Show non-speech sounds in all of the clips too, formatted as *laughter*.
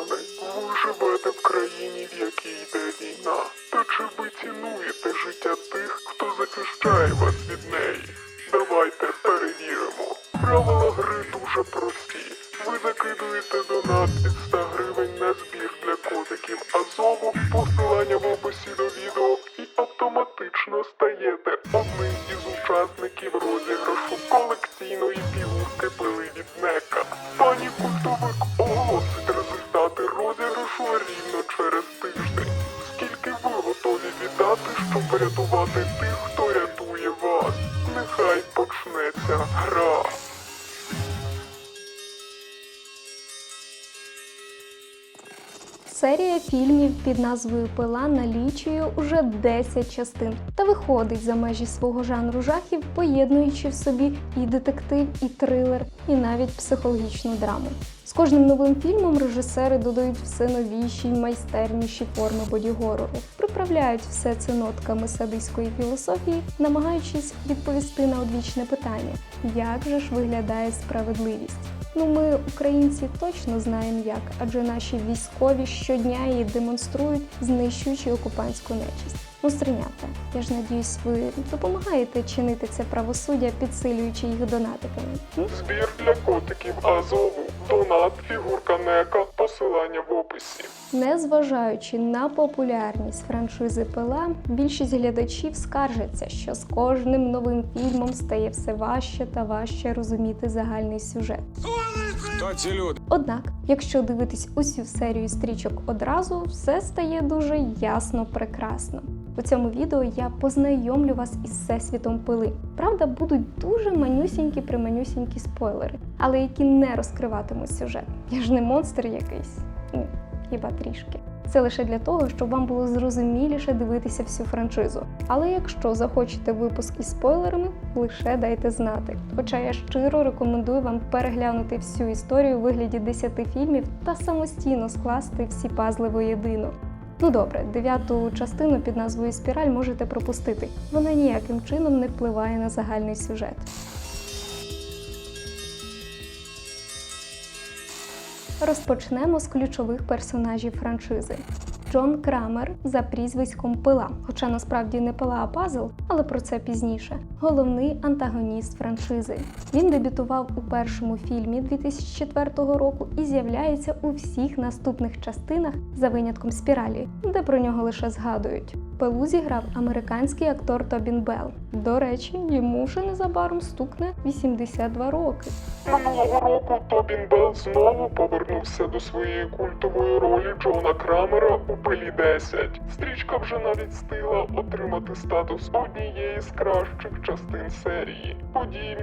пане, ви живете в країні, в якій йде війна. Та чи ви цінуєте життя тих, хто захищає вас від неї? Давайте перевіримо. Правила гри дуже прості. Ви закидуєте донат від 100 гривень на збір для котиків Азову, посилання в описі до відео і автоматично стаєте одним із учасників розіграшу колекційної фігурки пили від врятувати тих, хто рятує вас? Нехай почнеться гра. Серія фільмів під назвою Пила налічує уже 10 частин та виходить за межі свого жанру жахів, поєднуючи в собі і детектив, і трилер, і навіть психологічну драму. З кожним новим фільмом режисери додають все новіші й майстерніші форми бодігорору, приправляють все це нотками садиської філософії, намагаючись відповісти на одвічне питання: як же ж виглядає справедливість? Ну, ми, українці, точно знаємо як, адже наші військові щодня її демонструють, знищуючи окупантську нечисть. Ну, стрінята, я ж надіюсь, ви допомагаєте чинити це правосуддя, підсилюючи їх донатиками. Збір для котиків Азову. Донат, фігурка Нека, посилання в описі. Незважаючи на популярність франшизи Пила, більшість глядачів скаржаться, що з кожним новим фільмом стає все важче та важче розуміти загальний сюжет. Хто ці люди? Однак, якщо дивитись усю серію стрічок одразу, все стає дуже ясно прекрасно. У цьому відео я познайомлю вас із всесвітом пили. Правда, будуть дуже манюсінькі приманюсінькі спойлери, але які не розкриватимуть сюжет. Я ж не монстр якийсь. Ну, хіба трішки. Це лише для того, щоб вам було зрозуміліше дивитися всю франшизу. Але якщо захочете випуск із спойлерами, лише дайте знати. Хоча я щиро рекомендую вам переглянути всю історію у вигляді 10 фільмів та самостійно скласти всі пазли воєдино. Ну добре, дев'яту частину під назвою Спіраль можете пропустити. Вона ніяким чином не впливає на загальний сюжет. Розпочнемо з ключових персонажів франшизи. Джон Крамер за прізвиськом Пила, хоча насправді не пила, а пазл, але про це пізніше. Головний антагоніст франшизи. Він дебютував у першому фільмі 2004 року і з'являється у всіх наступних частинах за винятком спіралі, де про нього лише згадують. Пилу зіграв американський актор Тобін Белл. До речі, йому вже незабаром стукне 82 роки. Минулого року Тобін Белл знову повернувся до своєї культової ролі Джона Крамера у пилі 10. Стрічка вже навіть встигла отримати статус однієї з кращих частин серії.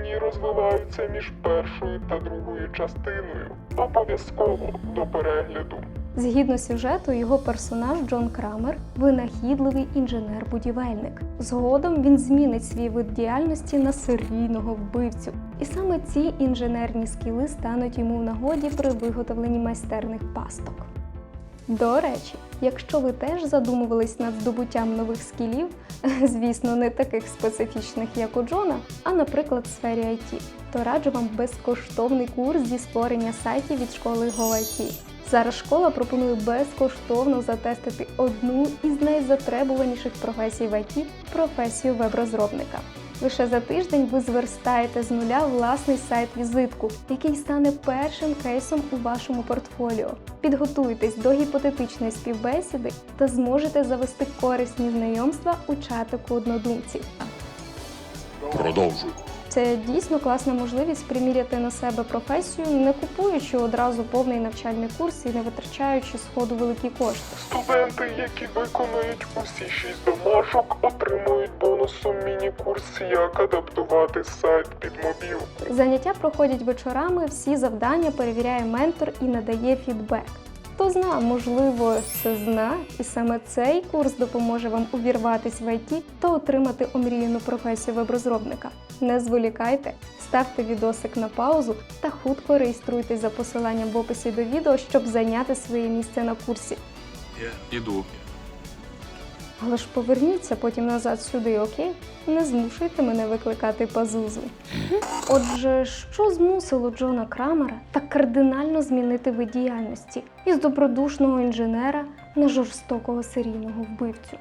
Ній розвиваються між першою та другою частиною. Обов'язково до перегляду. Згідно сюжету, його персонаж Джон Крамер винахідливий інженер-будівельник. Згодом він змінить свій вид діяльності на серійного вбивцю. І саме ці інженерні скіли стануть йому в нагоді при виготовленні майстерних пасток. До речі, якщо ви теж задумувались над здобуттям нових скілів, *laughs* звісно, не таких специфічних, як у Джона, а наприклад в сфері IT, то раджу вам безкоштовний курс зі створення сайтів від школи GoIT. Зараз школа пропонує безкоштовно затестити одну із найзатребуваніших професій в IT – професію веб-розробника. Лише за тиждень ви зверстаєте з нуля власний сайт-візитку, який стане першим кейсом у вашому портфоліо. Підготуйтесь до гіпотетичної співбесіди та зможете завести корисні знайомства у чатику однодумців. Продовжуй. Це дійсно класна можливість приміряти на себе професію, не купуючи одразу повний навчальний курс і не витрачаючи сходу великі кошти. Студенти, які виконують усі шість домашок, отримують бонусом міні-курс, як адаптувати сайт під мобілку. Заняття проходять вечорами, всі завдання перевіряє ментор і надає фідбек. Хто зна, можливо, це зна, і саме цей курс допоможе вам увірватись в ІТ та отримати омріяну професію веб-розробника. Не зволікайте, ставте відосик на паузу та хутко реєструйтесь за посиланням в описі до відео, щоб зайняти своє місце на курсі. Іду. Але ж поверніться потім назад сюди, окей? Не змушуйте мене викликати пазузу. Отже, що змусило Джона Крамера так кардинально змінити вид діяльності із добродушного інженера на жорстокого серійного вбивцю?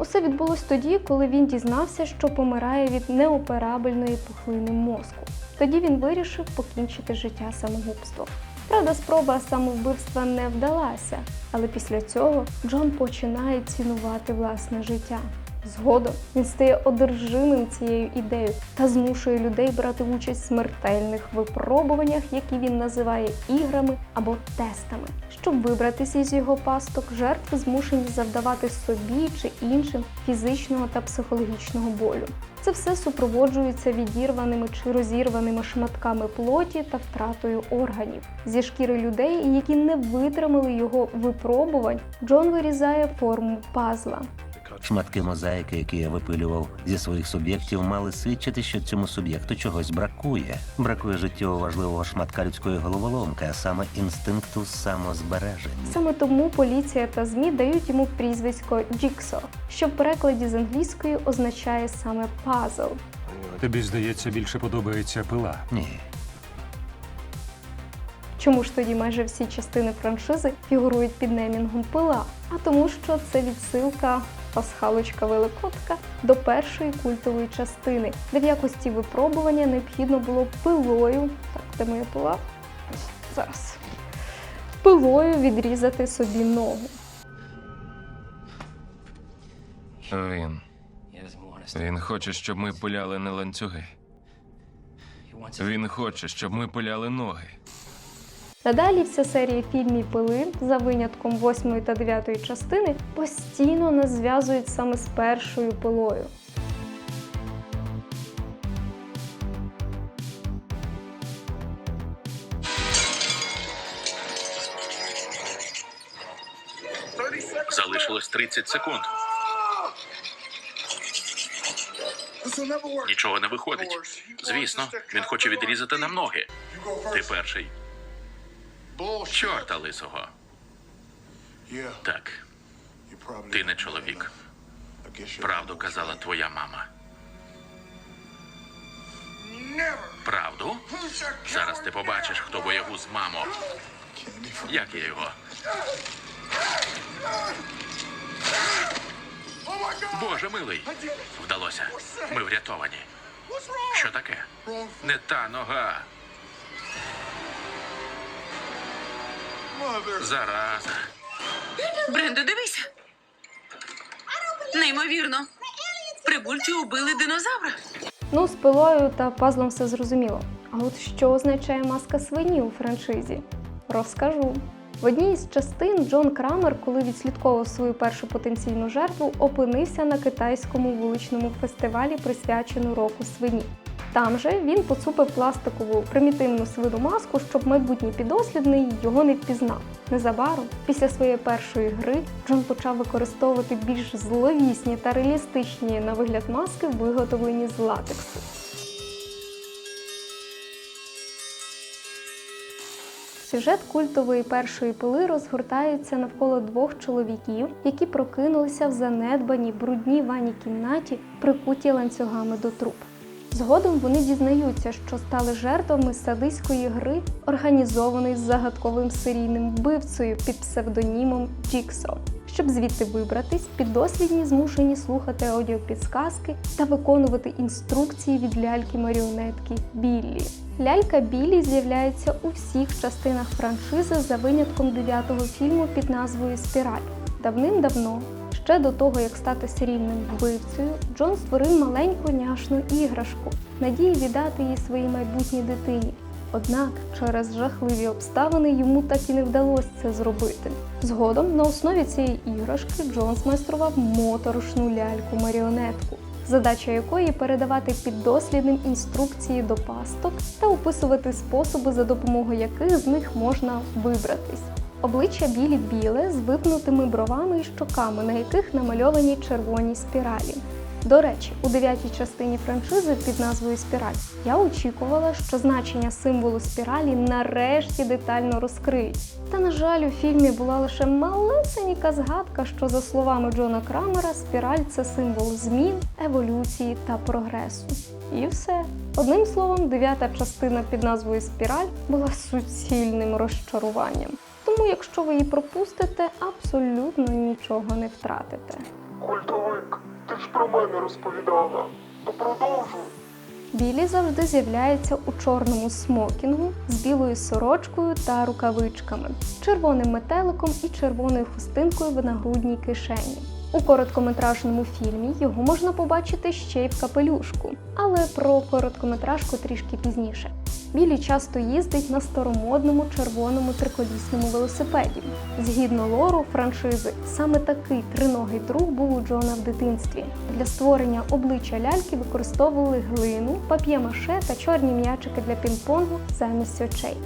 Усе відбулось тоді, коли він дізнався, що помирає від неоперабельної пухлини мозку. Тоді він вирішив покінчити життя самогубством. Правда, спроба самовбивства не вдалася, але після цього Джон починає цінувати власне життя. Згодом він стає одержимим цією ідеєю та змушує людей брати участь в смертельних випробуваннях, які він називає іграми або тестами. Щоб вибратися із його пасток, жертви змушені завдавати собі чи іншим фізичного та психологічного болю. Це все супроводжується відірваними чи розірваними шматками плоті та втратою органів. Зі шкіри людей, які не витримали його випробувань, Джон вирізає форму пазла. Шматки мозаїки, які я випилював зі своїх суб'єктів, мали свідчити, що цьому суб'єкту чогось бракує. Бракує життєво важливого шматка людської головоломки, а саме інстинкту самозбереження. Саме тому поліція та ЗМІ дають йому прізвисько Джіксо, що в перекладі з англійської означає саме пазл. Тобі, здається, більше подобається пила. Ні, Чому ж тоді майже всі частини франшизи фігурують під немінгом пила? А тому, що це відсилка пасхалочка великодка до першої культової частини, де в якості випробування необхідно було пилою. Так, де моя пила? Зараз. Пилою відрізати собі ногу. Він. Він хоче, щоб ми пиляли не ланцюги. Він хоче, щоб ми пиляли ноги. Надалі вся серія фільмів пили, за винятком восьмої та дев'ятої частини, постійно нас зв'язують саме з першою пилою. Залишилось 30 секунд. Нічого не виходить. Звісно, він хоче відрізати нам ноги. Ти перший. Чорта лисого. Так, ти не чоловік. Правду казала твоя мама. Правду? Зараз ти побачиш, хто боягуз, мамо. Як я його? Боже милий. Вдалося. Ми врятовані. Що таке? Не та нога. Зараза. Бренде, дивися. Неймовірно. Прибульці убили динозавра. Ну, з пилою та пазлом все зрозуміло. А от що означає маска свині у франшизі? Розкажу. В одній із частин Джон Крамер, коли відслідковував свою першу потенційну жертву, опинився на китайському вуличному фестивалі, присвячену року свині. Там же він поцупив пластикову примітивну свину маску, щоб майбутній підослідний його не впізнав. Незабаром, після своєї першої гри, Джон почав використовувати більш зловісні та реалістичні на вигляд маски, виготовлені з латексу. Сюжет культової першої пили розгортається навколо двох чоловіків, які прокинулися в занедбаній брудній ванній кімнаті, прикуті ланцюгами до труб. Згодом вони дізнаються, що стали жертвами садиської гри, організованої з загадковим серійним вбивцею під псевдонімом Джіксо. Щоб звідти вибратись, піддослідні змушені слухати аудіопідсказки та виконувати інструкції від ляльки-маріонетки Біллі. Лялька Біллі з'являється у всіх частинах франшизи за винятком дев'ятого фільму під назвою Спіраль. Давним-давно, ще до того як стати серійним вбивцею, Джон створив маленьку няшну іграшку, надії віддати її своїй майбутній дитині. Однак через жахливі обставини йому так і не вдалося це зробити. Згодом на основі цієї іграшки Джон змайстрував моторошну ляльку-маріонетку, задача якої передавати піддослідним інструкції до пасток та описувати способи, за допомогою яких з них можна вибратись. Обличчя білі біле з випнутими бровами і щоками, на яких намальовані червоні спіралі. До речі, у дев'ятій частині франшизи під назвою Спіраль я очікувала, що значення символу спіралі нарешті детально розкриють. Та на жаль, у фільмі була лише малесенька згадка, що за словами Джона Крамера, спіраль це символ змін, еволюції та прогресу. І все. Одним словом, дев'ята частина під назвою Спіраль була суцільним розчаруванням. Тому, якщо ви її пропустите, абсолютно нічого не втратите. Культовик, ти ж про мене розповідала. То продовжуй. Білі завжди з'являється у чорному смокінгу з білою сорочкою та рукавичками, червоним метеликом і червоною хустинкою в нагрудній кишені. У короткометражному фільмі його можна побачити ще й в капелюшку, але про короткометражку трішки пізніше. Білі часто їздить на старомодному червоному триколісному велосипеді. Згідно лору франшизи, саме такий триногий друг був у Джона в дитинстві. Для створення обличчя ляльки використовували глину, пап'є-маше та чорні м'ячики для пінг-понгу замість очей.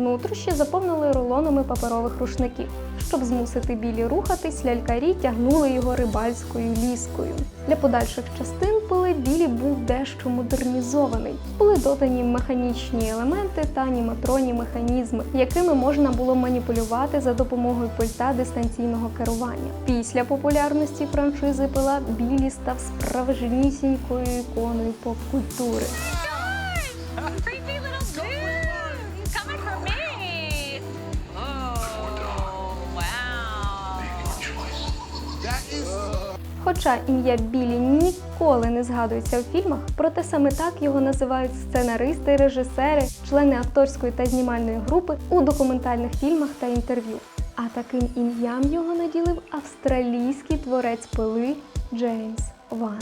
Нутрощі заповнили рулонами паперових рушників. Щоб змусити білі рухатись, лялькарі тягнули його рибальською ліскою. Для подальших частин пили білі був дещо модернізований. Були додані механічні елементи та аніматронні механізми, якими можна було маніпулювати за допомогою пульта дистанційного керування. Після популярності франшизи пила білі став справжнісінькою іконою поп-культури. Хоча ім'я Білі ніколи не згадується у фільмах, проте саме так його називають сценаристи, режисери, члени акторської та знімальної групи у документальних фільмах та інтерв'ю. А таким ім'ям його наділив австралійський творець пили Джеймс Ван.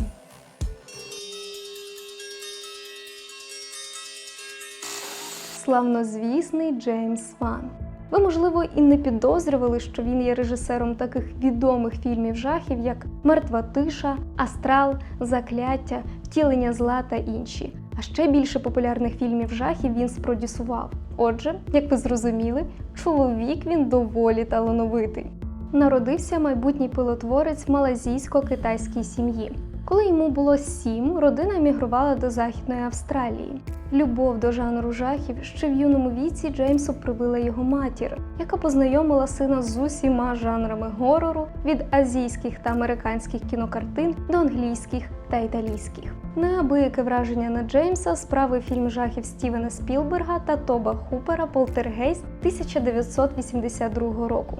Славнозвісний Джеймс Ван. Ви, можливо, і не підозрювали, що він є режисером таких відомих фільмів жахів, як Мертва тиша, Астрал, Закляття, Втілення зла та інші. А ще більше популярних фільмів жахів він спродюсував. Отже, як ви зрозуміли, чоловік він доволі талановитий. Народився майбутній пилотворець в малазійсько-китайській сім'ї. Коли йому було сім, родина емігрувала до Західної Австралії. Любов до жанру жахів ще в юному віці Джеймсу привила його матір, яка познайомила сина з усіма жанрами горору від азійських та американських кінокартин до англійських та італійських. Неабияке враження на Джеймса справив фільм жахів Стівена Спілберга та Тоба Хупера Полтергейст 1982 року.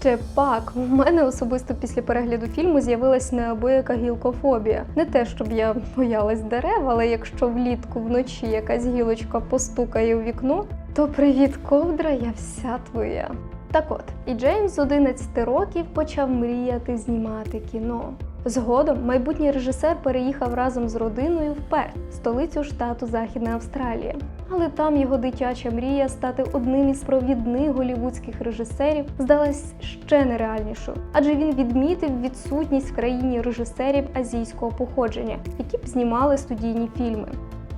Ще пак, у мене особисто після перегляду фільму з'явилась неабияка гілкофобія. Не те, щоб я боялась дерев, але якщо влітку вночі якась гілочка постукає у вікно, то привіт, ковдра, я вся твоя. Так от, і Джеймс з 11 років почав мріяти знімати кіно. Згодом майбутній режисер переїхав разом з родиною в Перт, столицю штату Західна Австралія. Але там його дитяча мрія стати одним із провідних голівудських режисерів здалась ще нереальнішою, адже він відмітив відсутність в країні режисерів азійського походження, які б знімали студійні фільми.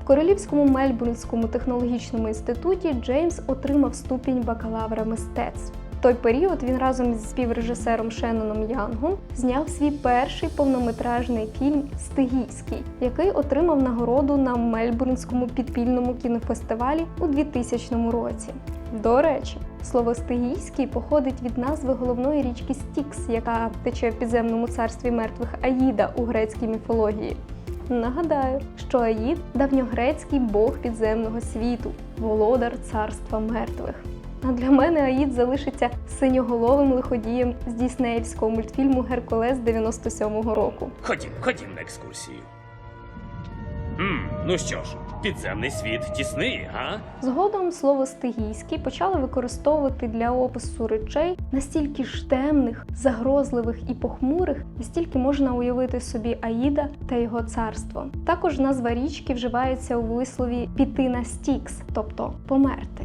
Королівському Мельбурнському технологічному інституті Джеймс отримав ступінь бакалавра мистецтв. Той період він разом з співрежисером Шенноном Янгом зняв свій перший повнометражний фільм Стигійський, який отримав нагороду на Мельбурнському підпільному кінофестивалі у 2000 році. До речі, слово Стигійський походить від назви головної річки Стікс, яка тече в підземному царстві мертвих Аїда у грецькій міфології. Нагадаю, що Аїд давньогрецький бог підземного світу, володар царства мертвих. А для мене Аїд залишиться синьоголовим лиходієм з діснеївського мультфільму Геркулес 97-го року. Ходім, ходім на екскурсію. М, ну що ж, підземний світ тісний, га? Згодом слово стигійський почали використовувати для опису речей настільки ж темних, загрозливих і похмурих, настільки можна уявити собі Аїда та його царство. Також назва річки вживається у вислові піти на стікс, тобто померти.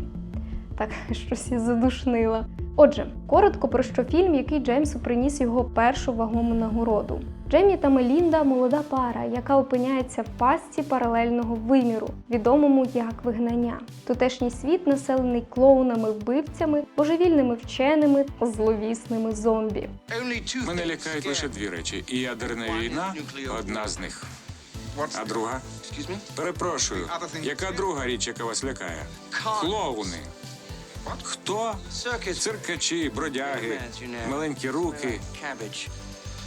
Так, *laughs* щось я задушнила. Отже, коротко про що фільм, який Джеймсу приніс його першу вагому нагороду. Джеймі та Мелінда молода пара, яка опиняється в пастці паралельного виміру, відомому як вигнання. Тутешній світ населений клоунами, вбивцями, божевільними вченими, зловісними зомбі. Мене лякають лише дві речі: і ядерна війна одна з них. А друга? Перепрошую, яка друга річ, яка вас лякає? Клоуни. Хто? Циркачі, бродяги, маленькі руки,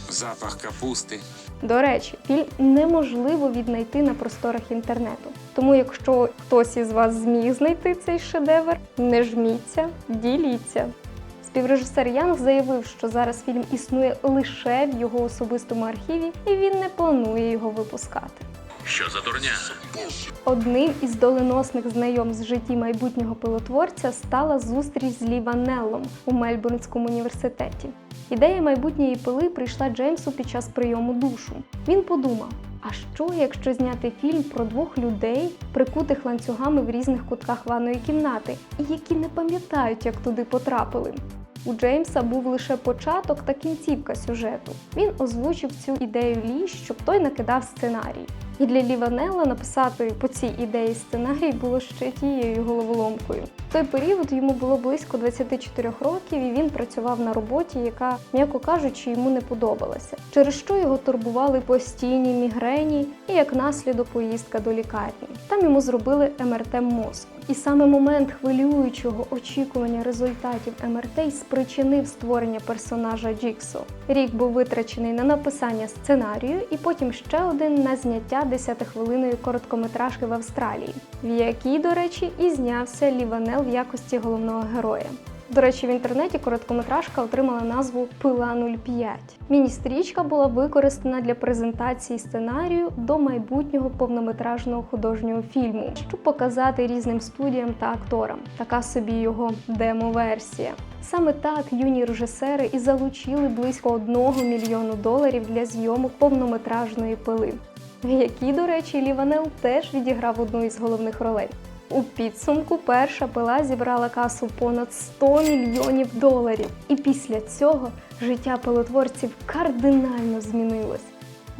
запах капусти. До речі, фільм неможливо віднайти на просторах інтернету. Тому, якщо хтось із вас зміг знайти цей шедевр, не жміться, діліться. Співрежисер Янг заявив, що зараз фільм існує лише в його особистому архіві, і він не планує його випускати. Що за дурня? Одним із доленосних знайомств в житті майбутнього пилотворця стала зустріч з Лі Ванеллом у Мельбурнському університеті. Ідея майбутньої пили прийшла Джеймсу під час прийому душу. Він подумав: а що, якщо зняти фільм про двох людей, прикутих ланцюгами в різних кутках ванної кімнати, і які не пам'ятають, як туди потрапили? У Джеймса був лише початок та кінцівка сюжету. Він озвучив цю ідею Лі, щоб той накидав сценарій. І для Ліванелла написати по цій ідеї сценарій було ще тією головоломкою. В той період йому було близько 24 років, і він працював на роботі, яка, м'яко кажучи, йому не подобалася, через що його турбували постійні мігрені і як наслідок поїздка до лікарні. Там йому зробили МРТ мозку. І саме момент хвилюючого очікування результатів МРТ спричинив створення персонажа Джіксо. Рік був витрачений на написання сценарію, і потім ще один на зняття 10-хвилинної короткометражки в Австралії, в якій, до речі, і знявся Ліванел в якості головного героя. До речі, в інтернеті короткометражка отримала назву Пила 05. Міні-стрічка була використана для презентації сценарію до майбутнього повнометражного художнього фільму, щоб показати різним студіям та акторам. Така собі його демо-версія. Саме так юні режисери і залучили близько 1 мільйону доларів для зйомок повнометражної пили, в якій, до речі, Ліванел теж відіграв одну із головних ролей. У підсумку перша пила зібрала касу понад 100 мільйонів доларів. І після цього життя пилотворців кардинально змінилось.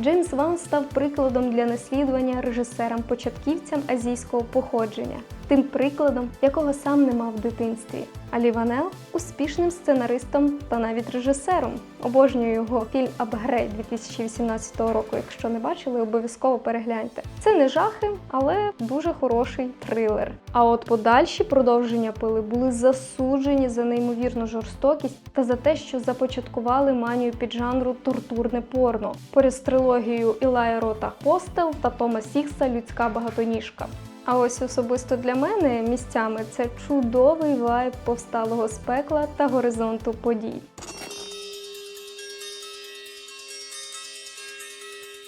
Джеймс Ван став прикладом для наслідування режисерам-початківцям азійського походження, тим прикладом, якого сам не мав в дитинстві. А Лі Ванел – успішним сценаристом та навіть режисером. Обожнюю його фільм Апгрейд 2018 року. Якщо не бачили, обов'язково перегляньте. Це не жахи, але дуже хороший трилер. А от подальші продовження пили були засуджені за неймовірну жорстокість та за те, що започаткували манію під жанру тортурне порно. Поряд з трилогією Ілая Рота Постел та Тома Сікса Людська багатоніжка. А ось особисто для мене місцями це чудовий вайб повсталого з пекла та горизонту подій.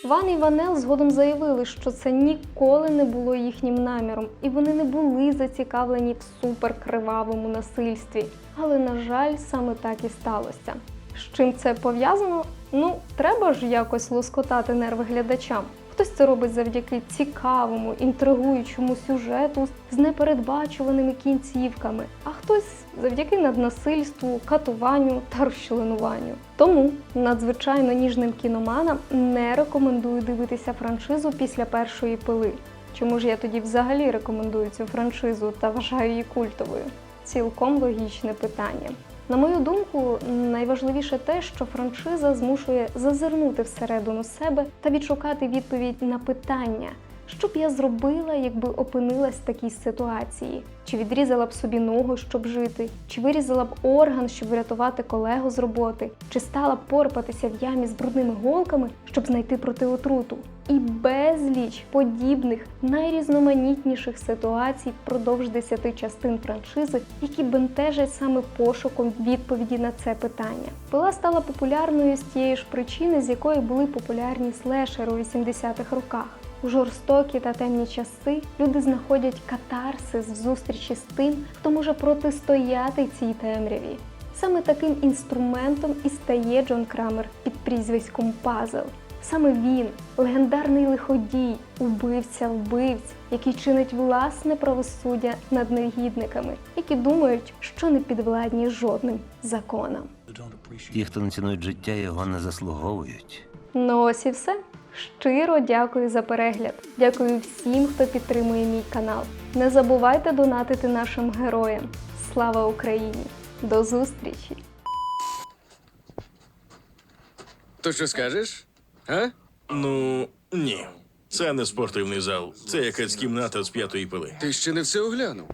Ван і Ванел згодом заявили, що це ніколи не було їхнім наміром, і вони не були зацікавлені в суперкривавому насильстві. Але, на жаль, саме так і сталося. З чим це пов'язано? Ну, треба ж якось лоскотати нерви глядачам. Хтось це робить завдяки цікавому, інтригуючому сюжету з непередбачуваними кінцівками, а хтось завдяки наднасильству, катуванню та розчленуванню. Тому надзвичайно ніжним кіноманам не рекомендую дивитися франшизу після першої пили. Чому ж я тоді взагалі рекомендую цю франшизу та вважаю її культовою? Цілком логічне питання. На мою думку, найважливіше те, що франшиза змушує зазирнути всередину себе та відшукати відповідь на питання, що б я зробила, якби опинилась в такій ситуації? Чи відрізала б собі ногу, щоб жити, чи вирізала б орган, щоб врятувати колегу з роботи, чи стала б порпатися в ямі з брудними голками, щоб знайти протиотруту? І безліч подібних найрізноманітніших ситуацій впродовж десяти частин франшизи, які бентежать саме пошуком відповіді на це питання. Пила стала популярною з тієї ж причини, з якої були популярні слешери у 80-х роках. У жорстокі та темні часи люди знаходять катарсис в зустрічі з тим, хто може протистояти цій темряві. Саме таким інструментом і стає Джон Крамер під прізвиськом Пазл. Саме він, легендарний лиходій, убивця вбивць, який чинить власне правосуддя над негідниками, які думають, що не підвладні жодним законам. Ті, хто не цінують життя, його не заслуговують. Ну ось і все. Щиро дякую за перегляд. Дякую всім, хто підтримує мій канал. Не забувайте донатити нашим героям. Слава Україні! До зустрічі! То що скажеш? А? Ну, ні. Це не спортивний зал. Це якась кімната з п'ятої пили. Ти ще не все оглянув.